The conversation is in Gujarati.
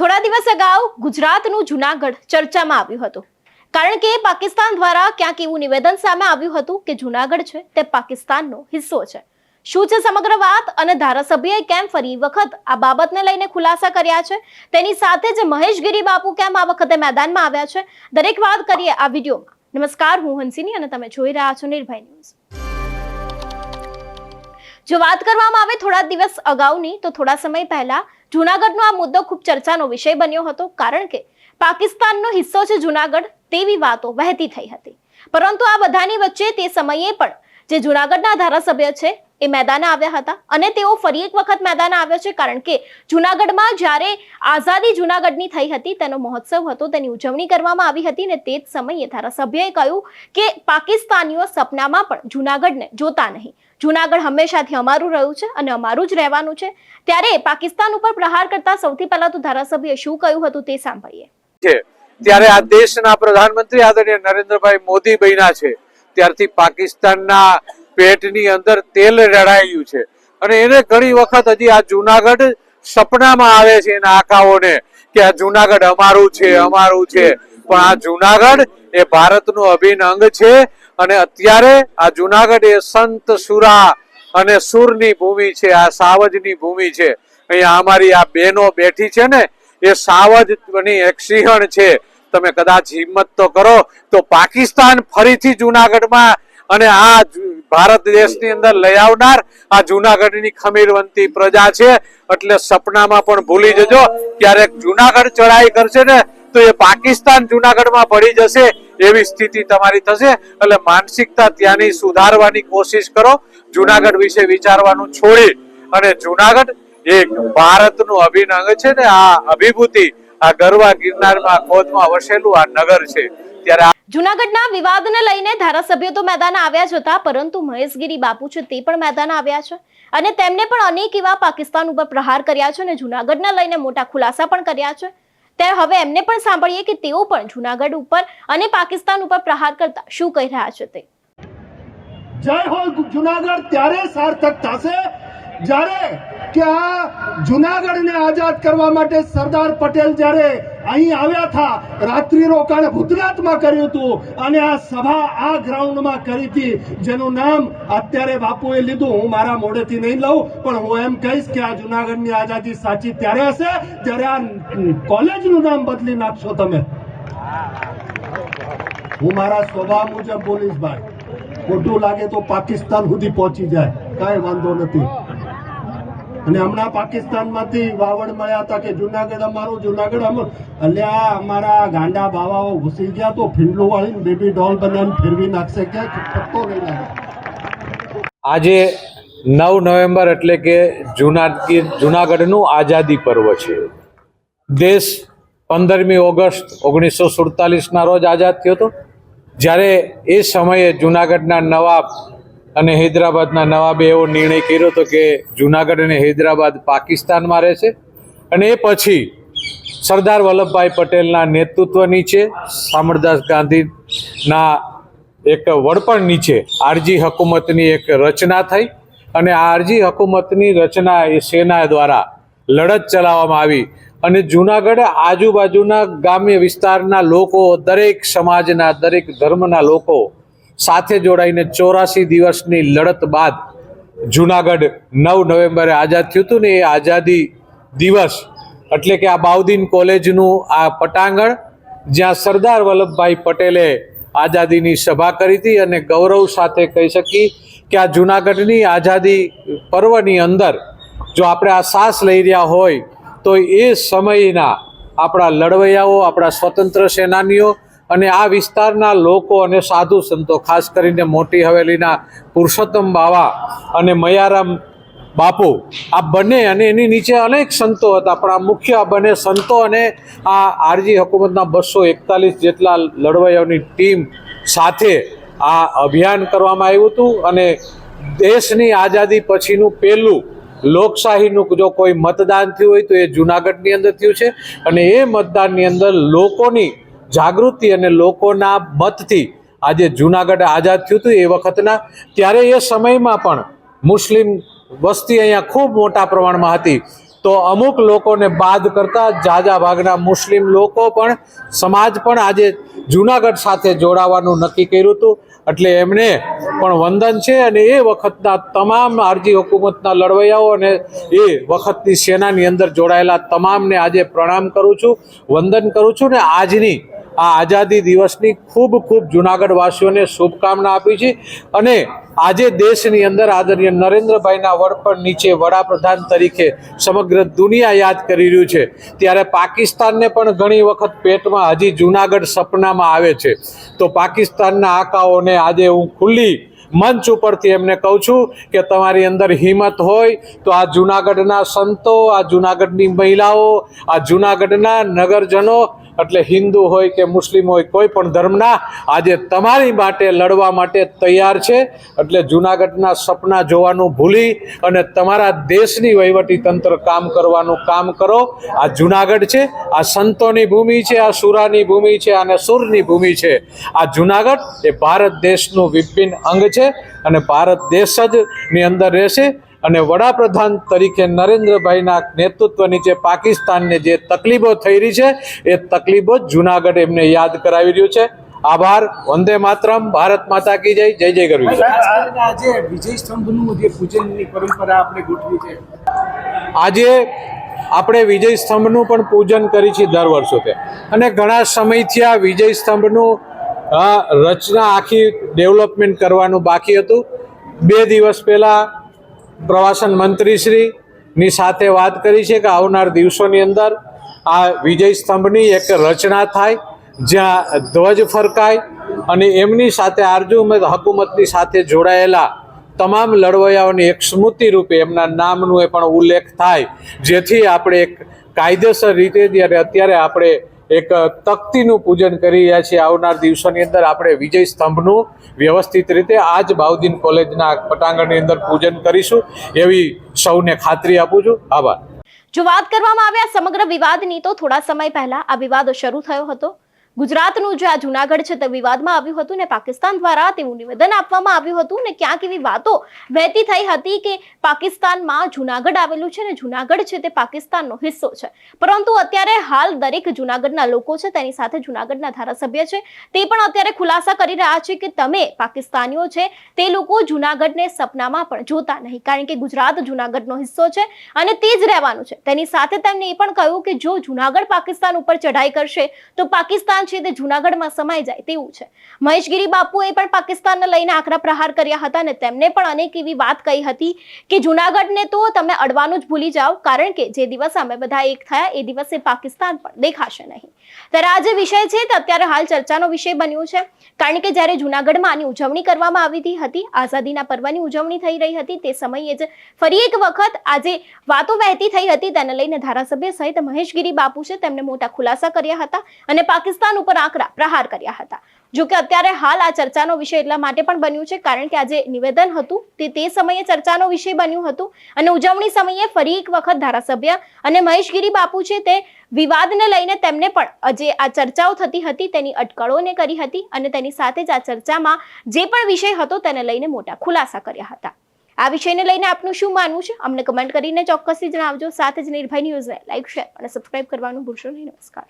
થોડા દિવસ અગાઉ ગુજરાતનું જુનાગઢ ચર્ચામાં આવ્યું હતું. કારણ કે પાકિસ્તાન દ્વારા ક્યાંક એવું નિવેદન સામે આવ્યું હતું કે જુનાગઢ છે તે પાકિસ્તાનનો હિસ્સો છે. શું છે સમગ્ર વાત? અને ધારાસભ્યએ કેમ ફરી વખત આ બાબતને લઈને ખુલાસા કર્યા છે? તેની સાથે જ મહેશગીરી બાપુ કેમ આ વખતે મેદાનમાં આવ્યા છે? દરેક વાત કરીએ આ વિડીયોમાં. નમસ્કાર, હું હંસિની અને તમે જોઈ રહ્યા છો નિર્ભય ન્યૂઝ. જો વાત કરવામાં આવે થોડા દિવસ અગાઉની, તો થોડા સમય પહેલા જુનાગઢનો આ મુદ્દો ખૂબ ચર્ચાનો વિષય બન્યો હતો, કારણ કે પાકિસ્તાનનો હિસ્સો છે જુનાગઢ, તેવી વાતો વહેતી થઈ હતી. પરંતુ આ બધાની વચ્ચે તે સમયે પણ જે જુનાગઢના ધારાસભ્ય છે એ મેદાને આવ્યા હતા અને તેઓ ફરી એક વખત મેદાને આવ્યો છે કારણ કે જુનાગઢમાં જ્યારે આઝાદી જુનાગઢની થઈ હતી, તેનો મહોત્સવ હતો, તેની ઉજવણી કરવામાં આવી હતી અને તે જ સમયે ધારાસભ્યએ કહ્યું કે પાકિસ્તાનીઓ સપનામાં પણ જૂનાગઢને જોતા નહીં. જુનાગઢ હંમેશાથી અમારું રહ્યું છે અને અમારું જ રહેવાનું છે. ત્યારે પાકિસ્તાન ઉપર પ્રહાર કરતા સૌથી પહેલા તો ધારાસભ્યએ શું કહ્યું હતું તે સાંભળીએ. ત્યારે આ દેશના પ્રધાનમંત્રી આદરણીય નરેન્દ્રભાઈ મોદી બન્યા છે. ત્યારથી પાકિસ્તાનના પેટની અંદર તેલ રેડાયું છે. અને એને ઘણી વખત હજી આ જુનાગઢ સપનામાં આવે છે એના આકાઓને કે આ જુનાગઢ અમારું છે અમારું છે. પણ આ જુનાગઢ એ ભારતનું અભિન્ન અંગ છે અને અત્યારે આ જુનાગઢ એ સંત સુરા અને સુરની ભૂમિ છે, આ સાવજની ભૂમિ છે. અહીંયા અમારી આ બહેનો બેઠી છે ને, એ સાવજની એક સિંહણ છે. તમે કદાચ હિંમત તો કરો, તો પાકિસ્તાન ફરીથી જુનાગઢમાં અને આ ભારત દેશની અંદર લઈ આવનાર આ જુનાગઢની ખમીરવંતી પ્રજા છે. એટલે સપનામાં પણ ભૂલી જજો, ક્યારેક જુનાગઢ ચડાઈ કરશે ને, તો એ પાકિસ્તાન જુનાગઢમાં પડી જશે, એવી સ્થિતિ તમારી થશે. એટલે માનસિકતા ત્યાંની સુધારવાની કોશિશ કરો, જુનાગઢ વિશે વિચારવાનું છોડી. અને જુનાગઢ એક ભારતનું અભિન્ન અંગ છે ને, આ અભિભૂતિ, આ ગરવા ગિરનારમાં ખોદમાં વસેલું આ નગર છે. ત્યારે જુનાગઢના વિવાદને લઈને ધારાસભ્યો તો મેદાન આવ્યા જ હતા, પરંતુ મહેશગીરી બાપુ છે તે પણ મેદાન આવ્યા છે અને તેમને પણ અનેક એવા પાકિસ્તાન ઉપર પ્રહાર કર્યા છે અને જુનાગઢને લઈને મોટા ખુલાસા પણ કર્યા છે. ત્યારે હવે એમને પણ સાંભળીએ કે તેઓ પણ જુનાગઢ ઉપર અને પાકિસ્તાન ઉપર પ્રહાર કરતા શું કહી રહ્યા છે તે? જય હો જુનાગઢ, ત્યારે સાર્થક થશે? જ્યારે કે આ જુનાગઢને આઝાદ કરવા માટે સરદાર પટેલ જ્યારે અહીં આવ્યા હતા રાત્રિ રોકાણ ભૂતનાથમાં કર્યું હતું અને આ સભા આ ગ્રાઉન્ડમાં કરી હતી. જેનું નામ અત્યારે બાપુએ લીધું. હું મારા મોઢેથી નહીં લઉં, પણ હું એમ કહીશ કે આ જુનાગઢની આઝાદી સાચી ત્યારે હશે, જ્યારે આ કોલેજનું નામ બદલી નાખશો તમે. હું મારા સ્વભાવ મુજબ બોલીશ, ભાઈ. ખોટું લાગે તો પાકિસ્તાન સુધી પહોંચી જાય. કાંઈ વાંધો નથી. અને હમણાં પાકિસ્તાનમાંથી વાવડ મળ્યા હતા કે જુનાગઢ અમારું જુનાગઢ અમારું એટલે આ અમારા ગાંડા બાવાઓ ઘૂસી ગયા તો ફીંડલું વાળીને બેબી ડોલ બનાવીને ફેરવી નાખશે કે પત્તો નહીં આજે નવ નવેમ્બર એટલે કે જુના જુનાગઢનું આઝાદી પર્વ છે. દેશ પંદરમી ઓગસ્ટ ઓગણીસો સુડતાલીસના રોજ આઝાદ થયો હતો. જ્યારે એ સમયે જુનાગઢના નવાબ અને હૈદરાબાદના નવાબે એવો નિર્ણય કર્યો હતો કે જુનાગઢ અને હૈદરાબાદ પાકિસ્તાનમાં રહેશે. અને એ પછી સરદાર વલ્લભભાઈ પટેલના નેતૃત્વ નીચે શામળદાસ ગાંધીના એક વડપણ નીચે આરજી હકુમતની એક રચના થઈ અને આ આરજી હકુમતની રચના એ સેના દ્વારા લડત ચલાવવામાં આવી. અને જુનાગઢ આજુબાજુના ગ્રામ્ય વિસ્તારના લોકો, દરેક સમાજના, દરેક ધર્મના લોકો સાથે જોડાઈને ચોરાસી દિવસની લડત બાદ જુનાગઢ નવ નવેમ્બરે આઝાદ થયું હતું ને એ આઝાદી દિવસ એટલે કે આ બાઉદીન કોલેજનું આ પટાંગણ જ્યાં સરદાર વલ્લભભાઈ પટેલે આઝાદીની સભા કરી હતી અને ગૌરવ સાથે કહી શકી કે આ જુનાગઢની આઝાદી પર્વની અંદર જો આપણે આ સાસ લઈ રહ્યા હોય તો એ સમયના આપણા લડવૈયાઓ, આપણા સ્વતંત્ર સેનાનીઓ અને આ વિસ્તારના લોકો અને સાધુ સંતો, ખાસ કરીને મોટી હવેલીના પુરુષોત્તમ બાવા અને મયારામ બાપુ, આ બંને અને એની નીચે અનેક સંતો હતા, પણ આ મુખ્ય આ બંને સંતો અને આ આરજી હકુમતના બસો એકતાલીસ જેટલા લડવૈયાઓની ટીમ સાથે આ અભિયાન કરવામાં આવ્યું હતું અને દેશની આઝાદી પછીનું પહેલું લોકશાહીનું જો કોઈ મતદાન થયું હોય તો એ જુનાગઢની અંદર થયું છે અને એ મતદાનની અંદર લોકોની જાગૃતિ અને લોકોના મતથી આજે જુનાગઢ આઝાદ થયું હતું એ વખતના. ત્યારે એ સમયમાં પણ મુસ્લિમ વસ્તી અહીંયા ખૂબ મોટા પ્રમાણમાં હતી. તો અમુક લોકોને બાદ કરતા જાજા ભાગના મુસ્લિમ લોકો પણ સમાજ પણ આજે જુનાગઢ સાથે જોડાવાનું નક્કી કર્યું હતું. એટલે એમને પણ વંદન છે અને એ વખતના તમામ આરજી હુકુમતના લડવૈયાઓ અને એ વખતની સેનાની અંદર જોડાયેલા તમામને આજે પ્રણામ કરું છું, વંદન કરું છું ને આજની આ આઝાદી દિવસની ખૂબ ખૂબ જુનાગઢવાસીઓને શુભકામના આપી છે અને આજે દેશની અંદર આદરણીય નરેન્દ્રભાઈના વડપણ નીચે વડાપ્રધાન તરીકે સમગ્ર દુનિયા યાદ કરી રહ્યું છે. ત્યારે પાકિસ્તાનને પણ ઘણી વખત પેટમાં હજી જુનાગઢ સપનામાં આવે છે. તો પાકિસ્તાનના આકાઓને આજે હું ખુલ્લી મંચ ઉપરથી એમને કહું છું કે તમારી અંદર હિંમત હોય તો આ જુનાગઢના સંતો, આ જુનાગઢની મહિલાઓ, આ જુનાગઢના નગરજનો એટલે હિન્દુ હોય કે મુસ્લિમ હોય, કોઈ પણ ધર્મના આજે તમારી માટે લડવા માટે તૈયાર છે. એટલે જુનાગઢના સપના જોવાનું ભૂલી અને તમારા દેશની વહીવટી તંત્ર કામ કરવાનું કામ કરો. આ જુનાગઢ છે, આ સંતોની ભૂમિ છે, આ સુરાની ભૂમિ છે અને સુરની ભૂમિ છે. આ જુનાગઢ એ ભારત દેશનું વિભિન્ન અંગ છે અને ભારત દેશ જ ની અંદર રહેશે. અને વડાપ્રધાન તરીકે નરેન્દ્રભાઈના નેતૃત્વ નીચે પાકિસ્તાનને જે તકલીફો થઈ રહી છે એ તકલીફો જુનાગઢ એમને યાદ કરાવી રહ્યું છે. આભાર વંદે માતરમ ભારત માતા કી જય જય જય ગરવી આજે વિજય સ્તંભનું જે પૂજનની પરંપરા આપણે ગોઠવી છે. આજે આપણે વિજય સ્તંભનું પણ પૂજન કરી છે દર વર્ષોથી. અને ઘણા સમયથી આ વિજય સ્તંભનું રચના આખી ડેવલપમેન્ટ કરવાનું બાકી હતું. બે દિવસ પહેલાં પ્રવાસન મંત્રીશ્રીની સાથે વાત કરી છે કે આવનાર દિવસોની અંદર આ વિજય સ્તંભની એક રચના થાય, જ્યાં ધ્વજ ફરકાય અને એમની સાથે આરજુ હકુમતની સાથે જોડાયેલા તમામ લડવૈયાઓની એક સ્મૃતિ રૂપે એમના નામનું એ પણ ઉલ્લેખ થાય, જેથી આપણે એક કાયદેસર રીતે જ્યારે અત્યારે આપણે એક તકતીનું પૂજન કરી રહ્યા છીએ. આવનાર દિવસોની અંદર આપણે વિજય સ્તંભનું વ્યવસ્થિત રીતે આ જ બાઉદીન કોલેજના પટાંગણની અંદર પૂજન કરીશું. એવી સૌને ખાતરી આપું છું. આભાર. જો વાત કરવામાં આવે આ સમગ્ર વિવાદની, તો થોડા સમય પહેલા આ વિવાદ શરૂ થયો હતો. ગુજરાતનું જે આ જુનાગઢ છે તે વિવાદમાં આવ્યું હતું ને પાકિસ્તાન દ્વારા તેવું નિવેદન આપવામાં આવ્યું હતું ને ક્યાંક એવી વાતો વહેતી થઈ હતી કે પાકિસ્તાનમાં જુનાગઢ આવેલું છે ને જુનાગઢ છે તે પાકિસ્તાનનો હિસ્સો છે. પરંતુ અત્યારે હાલ દરેક જુનાગઢના લોકો છે તેની સાથે જુનાગઢના ધારાસભ્ય છે તે પણ અત્યારે ખુલાસા કરી રહ્યા છે કે તમે પાકિસ્તાનીઓ છે તે લોકો જુનાગઢને સપનામાં પણ જોતા નહીં. કારણ કે ગુજરાત જુનાગઢનો હિસ્સો છે અને તે જ રહેવાનું છે. તેની સાથે તેમણે એ પણ કહ્યું કે જો જુનાગઢ પાકિસ્તાન ઉપર ચઢાઈ કરશે તો પાકિસ્તાન છે તે જૂનાગઢમાં સમાઈ જાય તેવું છે. મહેશગીરી બાપુએ પણ પાકિસ્તાનને લઈને આકરા પ્રહાર કર્યા હતા અને તેમને પણ અનેક એવી વાત કહી હતી કે જૂનાગઢને તો તમે અડવાનું જ ભૂલી જાઓ, કારણ કે જે દિવસ અમે બધા એક થયા, એ દિવસે પાકિસ્તાન પણ દેખાશે નહીં. ત્યારે આ જે વિષય છે તે અત્યારે હાલ ચર્ચાનો વિષય બન્યો છે. કારણ કે જ્યારે જુનાગઢમાં આની ઉજવણી કરવામાં આવી હતી, આઝાદીના પર્વની ઉજવણી થઈ રહી હતી, તે સમયે જ ફરી એક વખત આજે વાતો વહેતી થઈ હતી. તેને લઈને ધારાસભ્ય સહિત મહેશગીરી બાપુ છે, તેમને મોટા ખુલાસા કર્યા હતા અને પાકિસ્તાન ઉપર આકરા પ્રહાર કર્યા હતા. જો કે અત્યારે હાલ આ ચર્ચાનો વિષય એટલા માટે પણ બન્યું છે, કારણ કે આ જે નિવેદન હતું, તે તે સમયે ચર્ચાનો વિષય બન્યું હતું, અને ઉજવણી સમયે ફરી એક વખત ધારાસભ્ય અને મહેશગીરી બાપુ છે તે વિવાદને લઈને તેમને પણ જે આ ચર્ચાઓ થતી હતી તેની અટકળોને કરી હતી, અને તેની સાથે જ આ ચર્ચામાં જે પણ વિષય હતો તેને લઈને મોટા ખુલાસા કર્યા હતા. આ વિષયને લઈને આપનું શું માનવું છે? અમને કમેન્ટ કરીને ચોક્કસથી જણાવજો. સાથે જ નિર્ભય ન્યૂઝને લાઈક, શેર અને સબસ્ક્રાઇબ કરવાનું ભૂલશો નહીં. નમસ્કાર.